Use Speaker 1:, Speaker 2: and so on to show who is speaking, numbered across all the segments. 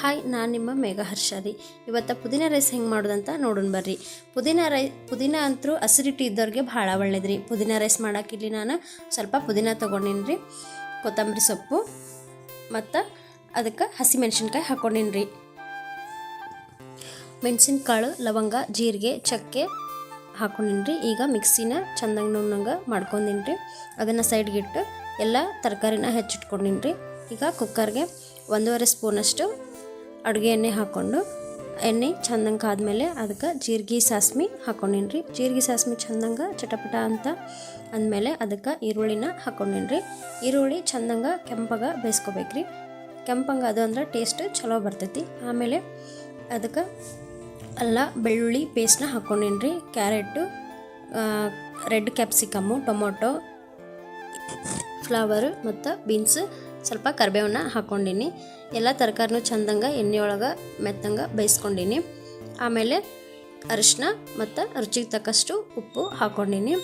Speaker 1: Hi, ನಾನು ನಿಮ್ಮ ಮೇಘ ರೀ ಇವತ್ತು ಪುದೀನ ರೈಸ್ ಹೆಂಗೆ ಮಾಡೋದಂತ ನೋಡೋಣ ಬರ್ರಿ. ಪುದೀನ ರೈ, ಪುದೀನ ಅಂತೂ ಅಸಿಡಿಟಿ ಇದ್ದವ್ರಿಗೆ ಭಾಳ ಒಳ್ಳೇದ್ರಿ. ಪುದೀನ ರೈಸ್ ಮಾಡೋಕ್ಕಿಲ್ಲಿ ನಾನು ಸ್ವಲ್ಪ ಪುದೀನ ತೊಗೊಂಡಿನಿ ರೀ ಕೊತ್ತಂಬರಿ ಸೊಪ್ಪು ಮತ್ತು ಅದಕ್ಕೆ ಹಸಿಮೆಣ್ಸಿನ್ಕಾಯಿ ಹಾಕ್ಕೊಂಡಿನಿ ರೀ ಮೆಣಸಿನ್ಕಾಳು, ಲವಂಗ, ಜೀರಿಗೆ, ಚಕ್ಕೆ ಹಾಕೊಂಡಿನಿ ರೀ ಈಗ ಮಿಕ್ಸಿನ ಚಂದಂಗ ನುಣ್ಣಂಗೆ ಮಾಡ್ಕೊಂಡಿನಿ ರೀ ಅದನ್ನು ಸೈಡ್ಗಿಟ್ಟು ಎಲ್ಲ ತರಕಾರಿನ ಹೆಚ್ಚಿಟ್ಕೊಂಡಿನಿ ರೀ ಈಗ ಕುಕ್ಕರ್ಗೆ ಒಂದೂವರೆ ಸ್ಪೂನಷ್ಟು ಅಡುಗೆ ಎಣ್ಣೆ ಹಾಕ್ಕೊಂಡು, ಎಣ್ಣೆ ಚಂದಂಗೆ ಕಾದ್ಮೇಲೆ ಅದಕ್ಕೆ ಜೀರಿಗೆ ಸಾಸ್ಮಿ ಹಾಕ್ಕೊಂಡಿನಿ ರೀ. ಜೀರಿಗೆ ಸಾಸ್ಮಿ ಚಂದಂಗೆ ಚಟಪಟ ಅಂತ ಅಂದಮೇಲೆ ಅದಕ್ಕೆ ಈರುಳ್ಳಿನ ಹಾಕ್ಕೊಂಡಿನಿ ರೀ. ಈರುಳ್ಳಿ ಚಂದಂಗೆ ಕೆಂಪಗೆ ಬೇಯಿಸ್ಕೋಬೇಕ್ರಿ ಕೆಂಪಂಗೆ ಅದು ಅಂದ್ರೆ ಟೇಸ್ಟ್ ಚಲೋ ಬರ್ತೈತಿ. ಆಮೇಲೆ ಅದಕ್ಕೆ ಅಲ್ಲ ಬೆಳ್ಳುಳ್ಳಿ ಪೇಸ್ಟ್ನ ಹಾಕ್ಕೊಂಡಿನಿ ರೀ. Carrot red capsicum, tomato, flower ಮತ್ತು ಬೀನ್ಸ್ ಸ್ವಲ್ಪ ಕರಿಬೇವನ್ನ ಹಾಕ್ಕೊಂಡಿನಿ. ಎಲ್ಲ ತರಕಾರಿನೂ ಚಂದಂಗೆ, ಎಣ್ಣೆಯೊಳಗೆ ಮೆತ್ತಂಗೆ ಬೇಯಿಸ್ಕೊಂಡಿನಿ. ಆಮೇಲೆ ಅರಿಶಿನ ಮತ್ತು ರುಚಿಗೆ ತಕ್ಕಷ್ಟು ಉಪ್ಪು ಹಾಕ್ಕೊಂಡಿನಿ.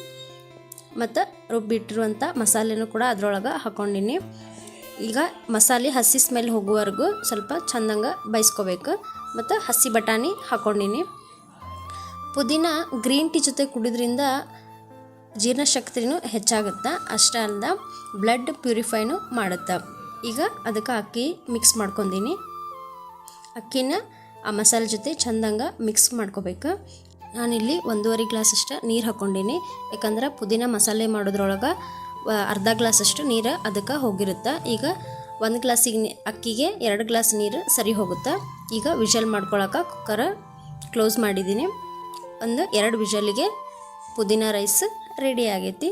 Speaker 1: ಮತ್ತು ರುಬ್ಬಿಟ್ಟಿರುವಂಥ ಮಸಾಲೆನೂ ಕೂಡ ಅದರೊಳಗೆ ಹಾಕ್ಕೊಂಡಿನಿ. ಈಗ ಮಸಾಲೆ ಹಸಿ ಸ್ಮೆಲ್ ಹೋಗುವವರೆಗೂ ಸ್ವಲ್ಪ ಚಂದಂಗೆ ಬೇಯಿಸ್ಕೋಬೇಕು. ಮತ್ತು ಹಸಿ ಬಟಾಣಿ ಹಾಕ್ಕೊಂಡಿನಿ. ಪುದೀನ ಗ್ರೀನ್ ಟೀ ಜೊತೆ ಕುಡಿದ್ರಿಂದ ಜೀರ್ಣಶಕ್ತಿನೂ ಹೆಚ್ಚಾಗುತ್ತೆ, ಅಷ್ಟೇ ಅಲ್ಲದ ಬ್ಲಡ್ ಪ್ಯೂರಿಫೈನು ಮಾಡುತ್ತೆ. ಈಗ ಅದಕ್ಕೆ ಅಕ್ಕಿ ಮಿಕ್ಸ್ ಮಾಡ್ಕೊಂಡೀನಿ ಅಕ್ಕಿನ ಆ ಮಸಾಲೆ ಜೊತೆ ಚಂದಂಗೆ ಮಿಕ್ಸ್ ಮಾಡ್ಕೋಬೇಕು. ನಾನಿಲ್ಲಿ ಒಂದೂವರೆ ಗ್ಲಾಸಷ್ಟು ನೀರು ಹಾಕ್ಕೊಂಡೀನಿ ಯಾಕಂದ್ರೆ ಪುದೀನ ಮಸಾಲೆ ಮಾಡೋದ್ರೊಳಗೆ ಅರ್ಧ ಅರ್ಧ ಗ್ಲಾಸಷ್ಟು ನೀರು ಅದಕ್ಕೆ ಹೋಗಿರುತ್ತೆ. ಈಗ ಒಂದು ಗ್ಲಾಸಿಗೆ ಅಕ್ಕಿಗೆ ಎರಡು ಗ್ಲಾಸ್ ನೀರು ಸರಿ ಹೋಗುತ್ತೆ. ಈಗ ವಿಷಲ್ ಮಾಡ್ಕೊಳಕ್ಕೆ ಕುಕ್ಕರ್ ಕ್ಲೋಸ್ ಮಾಡಿದ್ದೀನಿ ಒಂದು ಎರಡು ವಿಷಲಿಗೆ ಪುದೀನ ರೈಸ್ ರೆಡಿ ಆಗೈತಿ.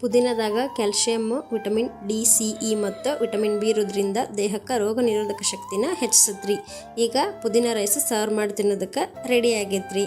Speaker 1: ಪುದೀನದಾಗ calcium, vitamin D, C, E ಮತ್ತು ವಿಟಮಿನ್ ಬಿ ಇರೋದ್ರಿಂದ ದೇಹಕ್ಕೆ ರೋಗ ನಿರೋಧಕ ಶಕ್ತಿನ ಹೆಚ್ಚಿಸತ್ರಿ. ಈಗ ಪುದೀನ ರೈಸ್ ಸರ್ವ್ ಮಾಡಿ ತಿನ್ನೋದಕ್ಕೆ ರೆಡಿ ಆಗೈತ್ರಿ.